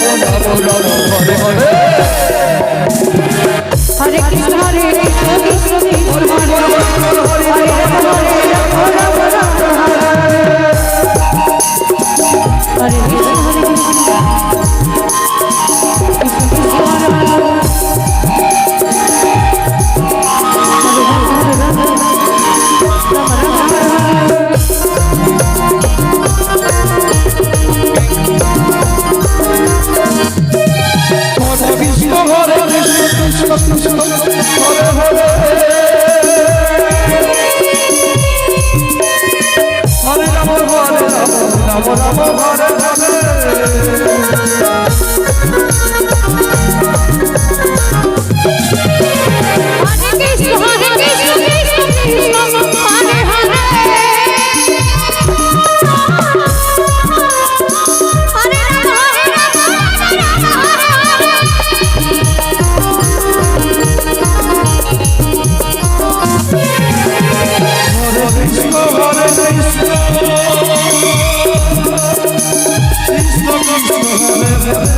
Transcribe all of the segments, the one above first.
নব নব নব Yeah.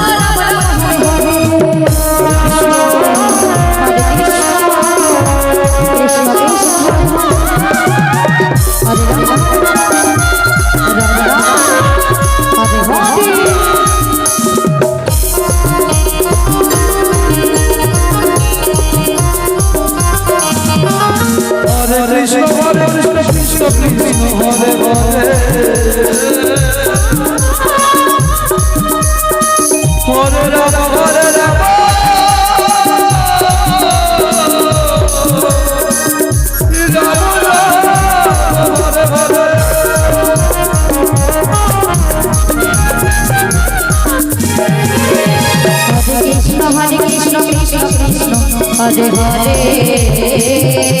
মোহরে মোরে রাধা মোরে রাধা हरे हरे